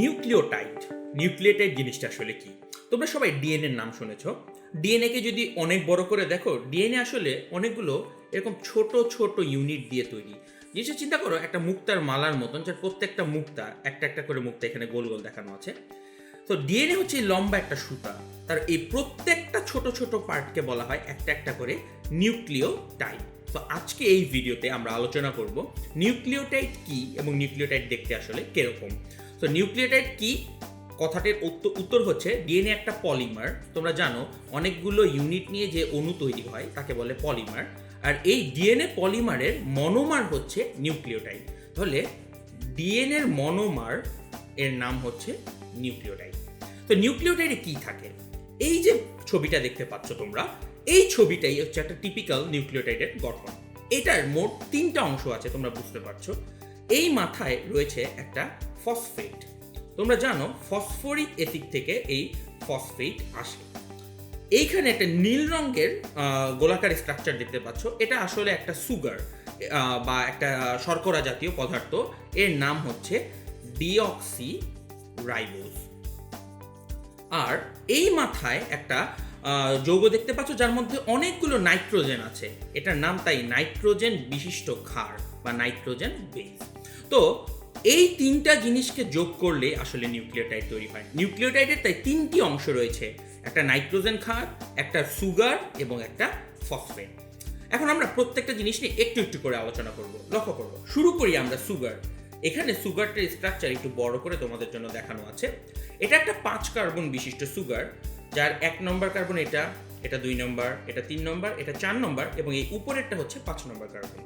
Nucleotide nucleotide জিনিসটা আসলে কি? তোমরা সবাই ডিএনএ নাম শুনেছ। ডিএনএ কে যদি অনেক বড় করে দেখো ডিএনএ আসলে অনেকগুলো এরকম ছোট ছোট ইউনিট দিয়ে তৈরি। জিনিসটা চিন্তা করো, একটা মুক্তার মালার মতন, যার প্রত্যেকটা মুক্তা, একটা একটা করে মুক্তা এখানে গোল গোল দেখানো আছে। তো ডিএনএ হচ্ছে লম্বা একটা সুতা। তার এই প্রত্যেকটা ছোট ছোট পার্টকে বলা হয় একটা একটা করে নিউক্লিওটাইড। তো আজকে এই ভিডিওতে আমরা আলোচনা করব, নিউক্লিওটাইড কি এবং নিউক্লিওটাইড দেখতে আসলে কীরকম? তো নিউক্লিওটাইড কি? কথাটির উত্তর হচ্ছে ডিএনএ একটা পলিমার তোমরা জানো, অনেকগুলো ইউনিট নিয়ে যে অণু তৈরি হয়, তাকে বলে পলিমার আর এই ডিএনএ পলিমারের মনোমার হচ্ছে নিউক্লিওটাইড তাহলে ডিএনএ এর মনোমার এর নাম হচ্ছে নিউক্লিওটাইড তো নিউক্লিওটাইডে কি থাকে? এই যে ছবিটা দেখতে পাচ্ছ তোমরা, এই ছবিটাই হচ্ছে একটা টিপিক্যাল নিউক্লিওটাইডের গঠন। এটার মোট তিনটা অংশ আছে, তোমরা বুঝতে পারছ। এই মাথায় রয়েছে একটা ফসফেট তোমরা জানো ফসফরিক অ্যাসিড থেকে এই ফসফেট আসে। এইখানে একটা নীল রঙের গোলাকার স্ট্রাকচার দেখতে পাচ্ছ। এটা আসলে একটা সুগার বা একটা শর্করা জাতীয় পদার্থ। এর নাম হচ্ছে ডিঅক্সি রাইবোজ আর এই মাথায় একটা যৌগ দেখতে পাচ্ছ, যার মধ্যে অনেকগুলো নাইট্রোজেন আছে। এটার নাম তাই নাইট্রোজেন বিশিষ্ট ক্ষার বা নাইট্রোজেন বেস তো এই তিনটা জিনিসকে যোগ করলে আসলে নিউক্লিওটাইড তৈরি হয়। নিউক্লিওটাইডের তাই তিনটি অংশ রয়েছে, একটা নাইট্রোজেন ক্ষার একটা সুগার এবং একটা ফসফেট। এখন আমরা প্রত্যেকটা জিনিস নিয়ে একটু একটু করে আলোচনা করব, লক্ষ্য করব। শুরু করি আমরা সুগার। এখানে সুগারটার স্ট্রাকচার একটু বড় করে তোমাদের জন্য দেখানো আছে। এটা একটা পাঁচ কার্বন বিশিষ্ট সুগার, যার এক নম্বর কার্বন এটা এটা দুই নম্বর, এটা তিন নম্বর, এটা চার নম্বর এবং এই উপরেরটা হচ্ছে পাঁচ নম্বর কার্বন।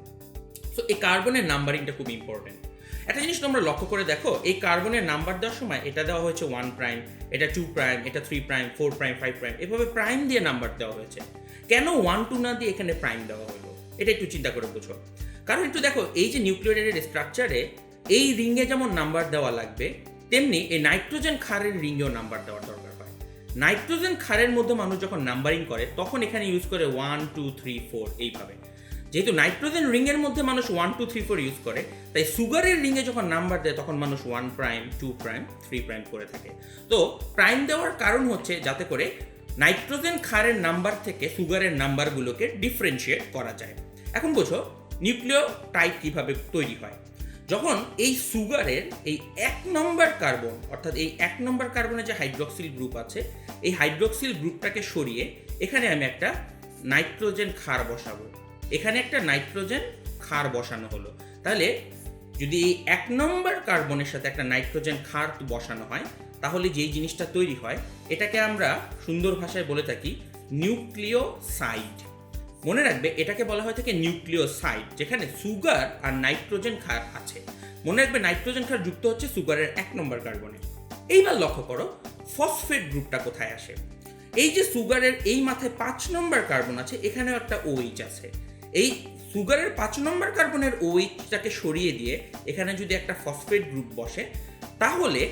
সো এই কার্বনের নাম্বারিংটা খুব ইম্পর্টেন্ট একটা জিনিস তোমরা লক্ষ্য করে দেখো, এই কার্বনের নাম্বার দেওয়ার সময় এটা দেওয়া হয়েছে ওয়ান প্রাইম এটা টু প্রাইম এটা three prime four prime five prime এভাবে প্রাইম দিয়ে নাম্বার দেওয়া হয়েছে। কেন ওয়ান টু না দিয়ে এখানে প্রাইম দেওয়া হলো? এটা একটু চিন্তা করে বুঝো। কারণ একটু দেখো, এই যে নিউক্লিয়ারের স্ট্রাকচারে এই রিঙ্গে যেমন নাম্বার দেওয়া লাগবে, তেমনি এই নাইট্রোজেন ক্ষারের রিঙ্গেও নাম্বার দেওয়ার দরকার হয়। নাইট্রোজেন ক্ষারের মধ্যে মানুষ যখন নাম্বারিং করে, তখন এখানে ইউজ করে ওয়ান টু থ্রি ফোর এইভাবে। যেহেতু নাইট্রোজেন রিংয়ের মধ্যে মানুষ one two three four use করে, তাই সুগারের রিংয়ে যখন নাম্বার দেয়, তখন মানুষ one prime two prime three prime করে থাকে। তো প্রাইম দেওয়ার কারণ হচ্ছে যাতে করে নাইট্রোজেন ক্ষারের নাম্বার থেকে সুগারের নাম্বারগুলোকে ডিফারেন্সিয়েট করা যায়। এখন বোঝো নিউক্লিও টাইপ কীভাবে তৈরি হয়? যখন এই সুগারের এই এক নম্বর কার্বন অর্থাৎ এই এক নম্বর কার্বনের যে হাইড্রক্সিল গ্রুপ আছে, এই হাইড্রক্সিল গ্রুপটাকে সরিয়ে এখানে আমি একটা নাইট্রোজেন ক্ষার বসাবো। এখানে একটা নাইট্রোজেন ক্ষার বসানো হলো। তাহলে যদি এই এক নম্বর কার্বনের সাথে একটা নাইট্রোজেন ক্ষার বসানো হয়, তাহলে যেই জিনিসটা তৈরি হয়, এটাকে আমরা সুন্দর ভাষায় বলে থাকি নিউক্লিওসাইড। মনে রাখবে, এটাকে বলা হয় থাকে নিউক্লিওসাইড, যেখানে সুগার আর নাইট্রোজেন ক্ষার আছে। মনে রাখবে, নাইট্রোজেন ক্ষার যুক্ত হচ্ছে সুগারের এক নম্বর কার্বনে। এইবার লক্ষ্য করো, ফসফেট গ্রুপটা কোথায় আসে? এই যে সুগারের এই মাথায় পাঁচ নম্বর কার্বন আছে, এখানেও একটা ওইচ আছে। এই সুগারের পাঁচ নম্বর কার্বনের ওইচটাকে সরিয়ে দিয়ে এখানে যদি একটা ফসফেট গ্রুপ বসে, তাহলে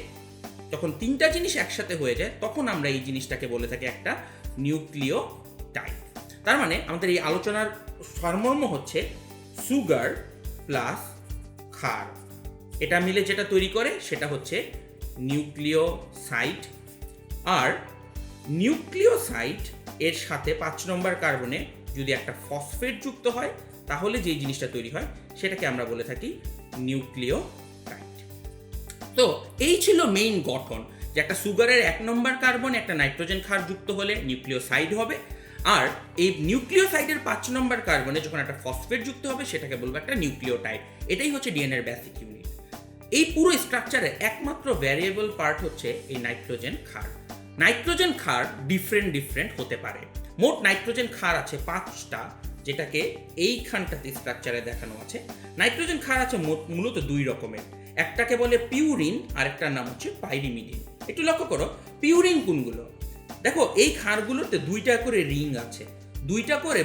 যখন তিনটা জিনিস একসাথে হয়ে যায়, তখন আমরা এই জিনিসটাকে বলে থাকি একটা নিউক্লিও টাইপ তার মানে আমাদের এই আলোচনার সারমর্ম হচ্ছে সুগার প্লাস ক্ষার। এটা মিলে যেটা তৈরি করে, সেটা হচ্ছে নিউক্লিওসাইড। আর নিউক্লিওসাইড এর সাথে পাঁচ নম্বর কার্বনে যদি একটা ফসফেট যুক্ত হয়, তাহলে যেই জিনিসটা তৈরি হয়, সেটাকে আমরা বলে থাকি নিউক্লিওটাইড। তো এই ছিল মেইন গঠন, যে একটা সুগারের এক নম্বর কার্বন একটা নাইট্রোজেন ক্ষার যুক্ত হলে নিউক্লিওসাইড হবে, আর এই নিউক্লিওসাইডের পাঁচ নম্বর কার্বনে যখন একটা ফসফেট যুক্ত হবে, সেটাকে বলব একটা নিউক্লিওটাইড। এটাই হচ্ছে ডিএনএর বেসিক ইউনিট এই পুরো স্ট্রাকচারে একমাত্র ভ্যারিয়েবল পার্ট হচ্ছে এই নাইট্রোজেন ক্ষার। নাইট্রোজেন ক্ষার ডিফারেন্ট ডিফারেন্ট হতে পারে। মোট নাইট্রোজেন ক্ষার আছে পাঁচটা, যেটাকে এইখানটাতে স্ট্রাকচারে দেখানো আছে। নাইট্রোজেন ক্ষার আছে মূলত দুই রকমের। একটাকে বলে পিউরিন আর একটার নাম হচ্ছে পাইরিমিডিন একটু লক্ষ্য করো পিউরিন কোনগুলো? দেখো, এই ক্ষারগুলোতে দুইটা করে রিং আছে। দুইটা করে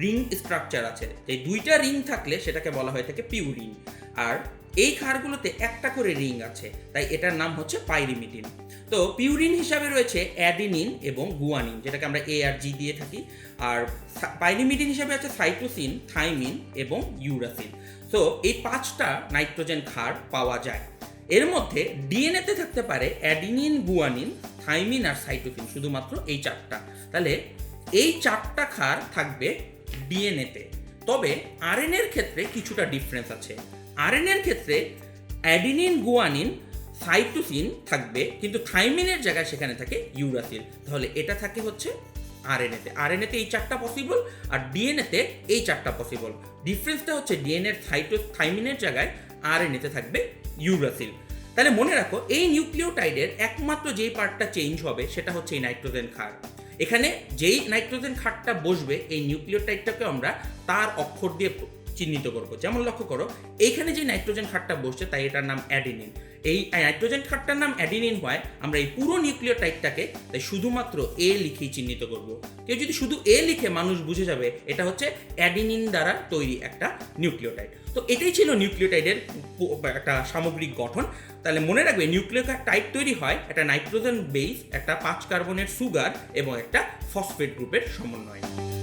রিং স্ট্রাকচার আছে। এই দুইটা রিং থাকলে সেটাকে বলা হয়ে থাকে পিউরিন আর এই ক্ষারগুলোতে একটা করে রিং আছে, তাই এটার নাম হচ্ছে পাইরিমিডিন তো পিউরিন হিসাবে রয়েছে অ্যাডিনিন এবং গুয়ানিন, যেটাকে আমরা এ আর জি দিয়ে থাকি। আর পাইরিমিডিন হিসাবে আছে সাইটোসিন, থাইমিন এবং ইউরাসিন। তো এই পাঁচটা নাইট্রোজেন ক্ষার পাওয়া যায়। এর মধ্যে ডিএনএতে থাকতে পারে অ্যাডিনিন, গুয়ানিন, থাইমিন আর সাইটোসিন শুধুমাত্র এই চারটা। তাহলে এই চারটা ক্ষার থাকবে ডিএনএতে তবে আরএনএর ক্ষেত্রে কিছুটা ডিফারেন্স আছে। আরএনএর ক্ষেত্রে অ্যাডিনিন, গুয়ানিন, সাইটোসিন থাকবে, কিন্তু থাইমিনের জায়গায় সেখানে থাকে ইউরাসিল। তাহলে এটা থাকে হচ্ছে আরএনএতে। আরএনএতে এই চারটা পসিবল আর ডিএনএতে এই চারটা পসিবল ডিফারেন্সটা হচ্ছে ডিএনএর সাইটো, থাইমিনের জায়গায় আরএনএতে থাকবে ইউরাসিল। তাহলে মনে রাখো, এই নিউক্লিওটাইডের একমাত্র যেই পার্টটা চেঞ্জ হবে সেটা হচ্ছে এই নাইট্রোজেন ক্ষার। এখানে যেই নাইট্রোজেন ক্ষারটা বসবে, এই নিউক্লিওটাইডটাকে আমরা তার অক্ষর দিয়ে চিহ্নিত করব। যেমন লক্ষ্য করো, এইখানে যে নাইট্রোজেন খাটটা বসছে, তাই এটার নাম অ্যাডিনিন। এই নাইট্রোজেন খাটটার নাম অ্যাডিনিন হয়, আমরা এই পুরো নিউক্লিওটাইডটাকে, তাই শুধুমাত্র এ লিখেই চিহ্নিত করব। কেউ যদি শুধু এ লিখে মানুষ বুঝে যাবে, এটা হচ্ছে অ্যাডিনিন দ্বারা তৈরি একটা নিউক্লিওটাইড। তো এটাই ছিল নিউক্লিওটাইডের একটা সামগ্রিক গঠন। তাহলে মনে রাখবে, নিউক্লিওটাইড তৈরি হয় একটা নাইট্রোজেন বেস একটা পাঁচ কার্বনের সুগার এবং একটা ফসফেট গ্রুপের সমন্বয়ে।